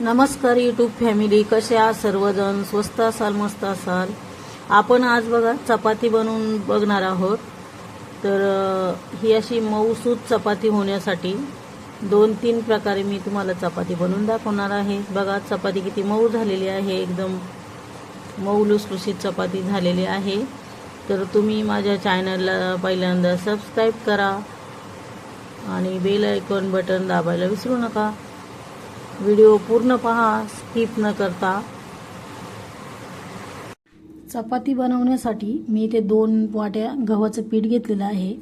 नमस्कार YouTube family कसे आहात सर्वजण? स्वस्त असाल मस्त असाल? आपण आज बघा चपाती बनवून बघणार आहोत. तर ही अशी मऊसूत चपाती होण्यासाठी दोन तीन प्रकारे मी तुम्हाला चपाती बनवून दाखवणार आहे. बघा चपाती किती मऊ झालेली आहे. एकदम मऊ लुसलुशीत चपाती झालेली आहे. तर तुम्ही माझ्या चॅनलला पहिल्यांदा सबस्क्राईब करा आणि बेल आयकॉन बटन दाबायला विसरू नका. व्हिडिओ पूर्ण पहा स्किप न करता. चपाती बनवण्यासाठी मी इथे दोन वाट्या गव्हाचं पीठ घेतलेलं आहे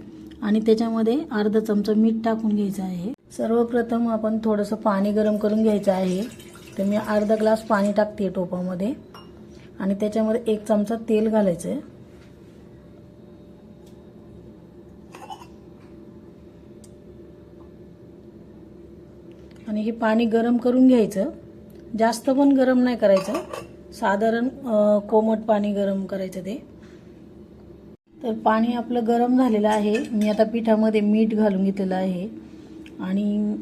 आणि त्याच्यामध्ये अर्धा चमचा मीठ टाकून घ्यायचं आहे. सर्वप्रथम आपण थोडंसं पाणी गरम करून घ्यायचं आहे. तर मी अर्धा ग्लास पाणी टाकते टोपामध्ये आणि त्याच्यामध्ये एक चमचा तेल घालायचं आहे आणि हे पाणी गरम करून घ्यायचं. जास्त पण गरम नाही करायचं. साधारण कोमट पाणी गरम करायचं ते. तर पाणी आपलं गरम झालेलं आहे. मी आता पिठामध्ये मीठ घालून घेतलेलं आहे. आणि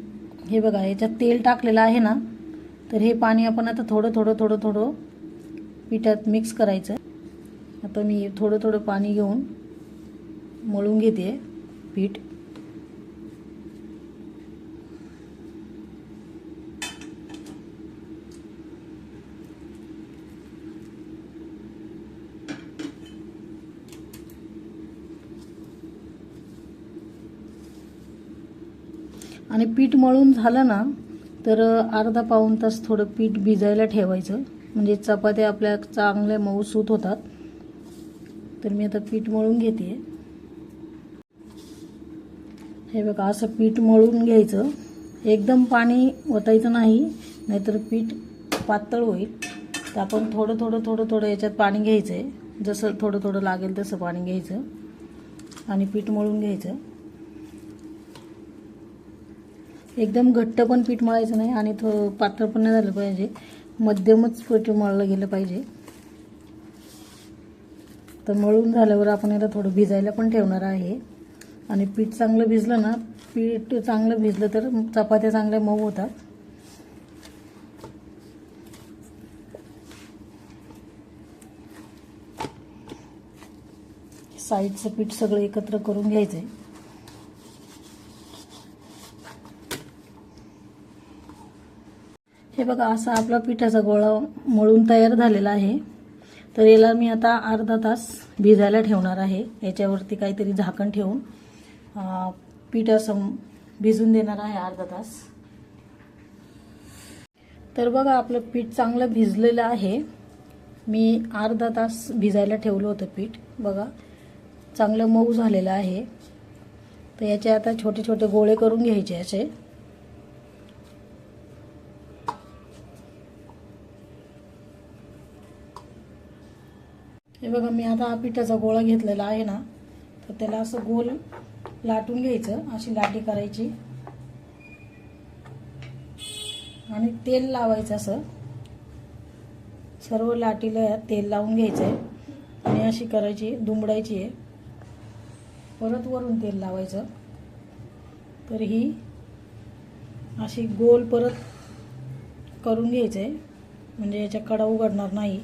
हे बघा याच्यात तेल टाकलेलं आहे ना तर हे पाणी आपण आता थोडं थोडं थोडं थोडं पिठात मिक्स करायचं. आता मी थोडं थोडं पाणी घेऊन मळून घेते पीठ. आणि पीठ मळून झालं ना तर अर्धा पाऊण तास थोडं पीठ भिजायला ठेवायचं. म्हणजे चपात्या आपल्या चांगल्या मऊसूत होतात. तर मी आता पीठ मळून घेते. हे बघा असं पीठ मळून घ्यायचं. एकदम पाणी ओतायचं नाही नाहीतर पीठ पातळ होईल. तर आपण थोडं थोडं थोडं थोडं याच्यात पाणी घ्यायचं आहे जसं थोडं थोडं लागेल तसं पाणी घ्यायचं. आणि पीठ मळून घ्यायचं. एकदम घट्ट पण पीठ मळायचं नाही आणि थो पातळ पण नाही झालं पाहिजे. मध्यमच पीठ मळलं गेलं पाहिजे. तर मळून झाल्यावर आपण याला थोडं भिजायला पण ठेवणार आहे. आणि पीठ चांगलं भिजलं ना पीठ चांगलं भिजलं तर चपात्या चांगल्या मऊ होतात. साईडचं पीठ सगळं एकत्र करून घ्यायचं आहे हे बघा असा आपला पिठाचा गोळा मळून तयार झालेला आहे. तर याला मी आता अर्धा तास भिजायला ठेवणार आहे. याच्यावरती काहीतरी झाकण ठेवून पीठ असं भिजून देणार आहे अर्धा तास. तर बघा आपलं पीठ चांगलं भिजलेलं आहे. मी अर्धा तास भिजायला ठेवलं होतं पीठ. बघा चांगलं मऊ झालेलं आहे. तर याचे आता छोटे छोटे गोळे करून घ्यायचे असे. बघा मी आता हा पिठाचा गोळा घेतलेला आहे ना तर त्याला असं गोल लाटून घ्यायचं अशी लाटी करायची. आणि तेल लावायचं असं. सर्व लाटीला तेल लावून घ्यायचं आहे आणि अशी करायची दुमडायची आहे. परत वरून तेल लावायचं. तर ही अशी गोल परत करून घ्यायचं आहे म्हणजे याच्या कडा उघडणार नाही.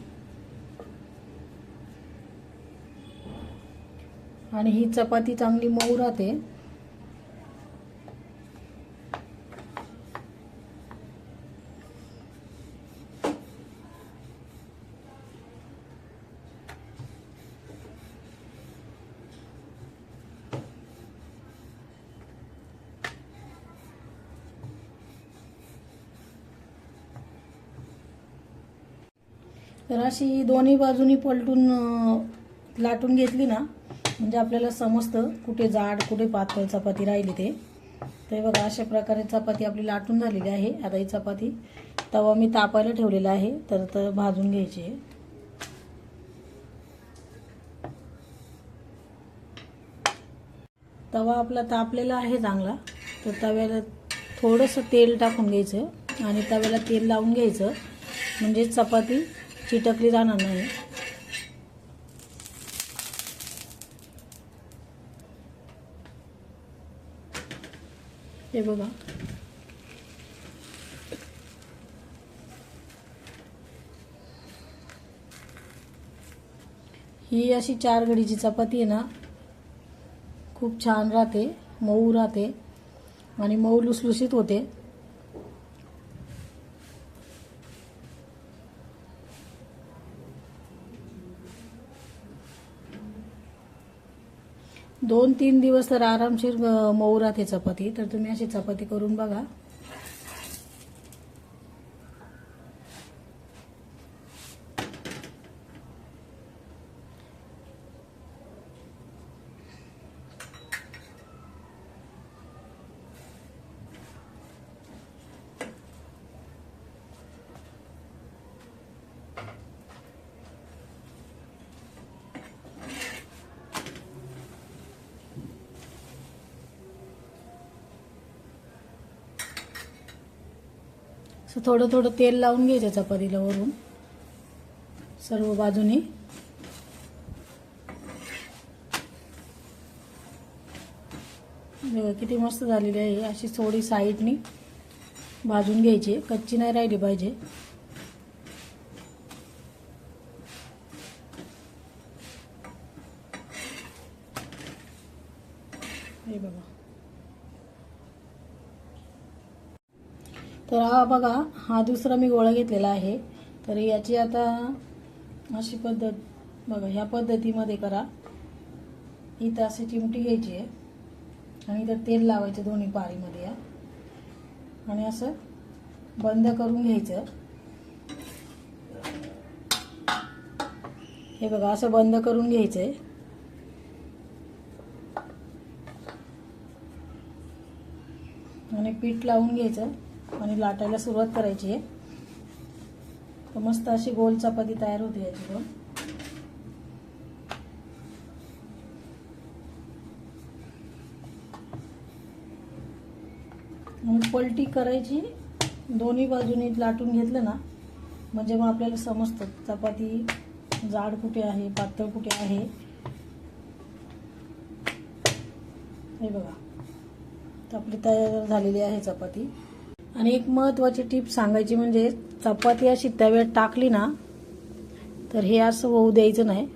आणि ही चपाती चांगली मऊ राहते. तर अशी दोन्ही बाजूनी पलटून लाटून घेतली ना म्हणजे आपल्याला समजतं कुठे जाड कुठे पातळ चपाती राहिली ते. ते बघा अशा प्रकारे चपाती आपली लाटून झालेली आहे. आता ही चपाती तवा मी तापायला ठेवलेला आहे. तर तर भाजून घ्यायची आहे. तवा आपला तापलेला आहे चांगला. तर तव्याला थोडंसं तेल टाकून घ्यायचं आणि तव्याला तेल लावून घ्यायचं. म्हणजे चपाती चिटकली जाणार नाही. हे बघा. ही अशी चार गडीची चपाती आहे ना खूप छान राहते मऊ राहते आणि मऊ लुसलुसीत होते. दोन तीन दिवस तर आरामशीर मऊ राहते चपाती. तर तुम्ही अशी चपाती करून बघा. असं थोडं थोडं तेल लावून घ्यायचं चपातीला वरून. सर्व बाजूनी. बघा किती मस्त झालेली आहे. अशी थोडी साईडनी भाजून घ्यायची. कच्ची नाही राहिली पाहिजे. हे बाबा तर हा बघा हा दुसरा मी गोळा घेतलेला आहे. तर याची आता अशी पद्धत बघा ह्या पद्धतीमध्ये करा. इथं अशी चिमटी घ्यायची आहे. आणि इथं तेल लावायचं दोन्ही पाळीमध्ये या आणि असं बंद करून घ्यायचं. हे बघा असं बंद करून घ्यायचं आहे आणि पीठ लावून घ्यायचं. आणि लाटायला सुरुवात करायची आहे. तर मस्त अशी गोल चपाती तयार होते याची पण पलटी करायची. दोन्ही बाजूनी लाटून घेतलं ना म्हणजे मग आपल्याला समजतं चपाती जाड कुठे आहे पातळ कुठे आहे. हे बघा. तर आपली तयार झालेली आहे चपाती. आणि एक महत्त्वाची टीप सांगायची म्हणजे चपाती अशी तव्यात टाकली ना तर हे असं होऊ द्यायचं नाही.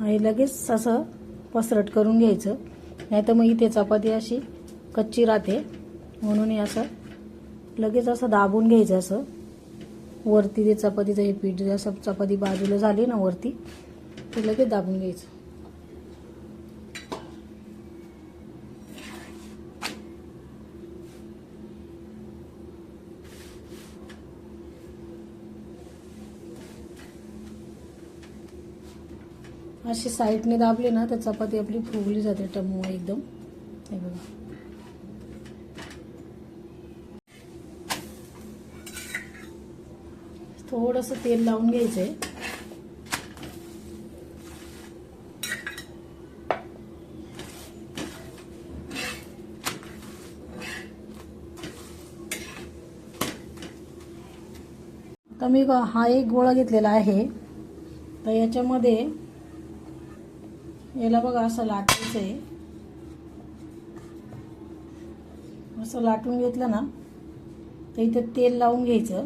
आणि लगेच असं पसरट करून घ्यायचं. नाही तर मग इथे चपाती अशी कच्ची राहते. म्हणून हे असं लगेच असं दाबून घ्यायचं असं. वरती ते चपातीचं हे पीठ जे असं चपाती बाजूला झाली ना वरती ते लगेच दाबून घ्यायचं. अशी साईडने दाबली ना तर चपाती आपली फुगली जाते टम्मू एकदम. हे बघा. थोडंसं तेल लावून घ्यायचंय. आता मी हा एक गोळा घेतलेला आहे. तर याच्यामध्ये याला बघा असं लाटायचं आहे. असं लाटून घेतलं ना तर इथं तेल लावून घ्यायचं.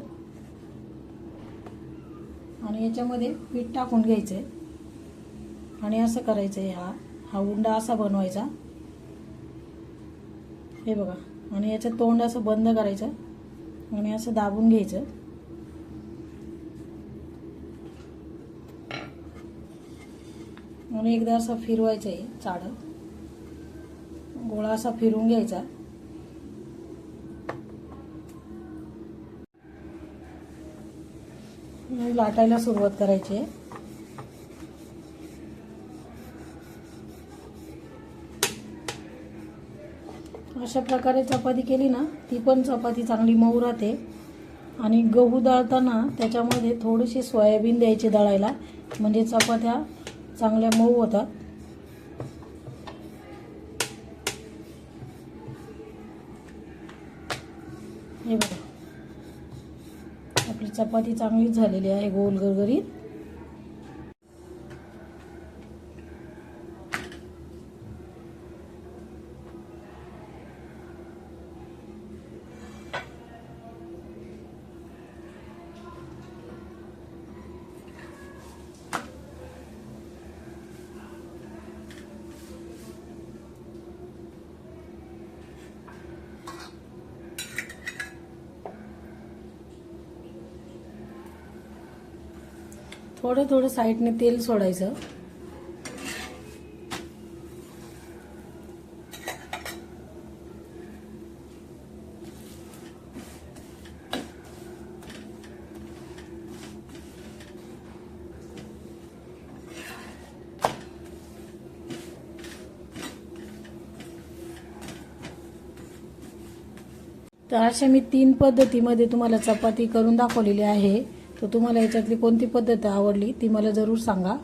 आणि याच्यामध्ये पीठ टाकून घ्यायचं आहे आणि असं करायचं आहे हा हा उंडा असा बनवायचा. हे बघा. आणि याचं तोंड असं बंद करायचं. आणि असं दाबून घ्यायचं. म्हणून एकदा असं फिरवायचं आहे चाडत गोळा असा फिरून घ्यायचा. लाटायला सुरुवात करायची आहे. अशा प्रकारे चपाती केली ना ती पण चपाती चांगली मऊ राहते. आणि गहू दळताना त्याच्यामध्ये थोडीशी सोयाबीन द्यायची दळायला. म्हणजे चपात्या चांगल्या मऊ होतात. हे बघा. आपली चपाती चांगलीच झालेली आहे गोल गरगरीत थोडं थोडं साईडने तेल सोडायचं. तर अशा मी तीन पद्धतीमध्ये तुम्हाला चपाती करून दाखवलेली आहे. तर तुम्हाला याच्यातली कोणती पद्धत आवडली ती मला जरूर सांगा.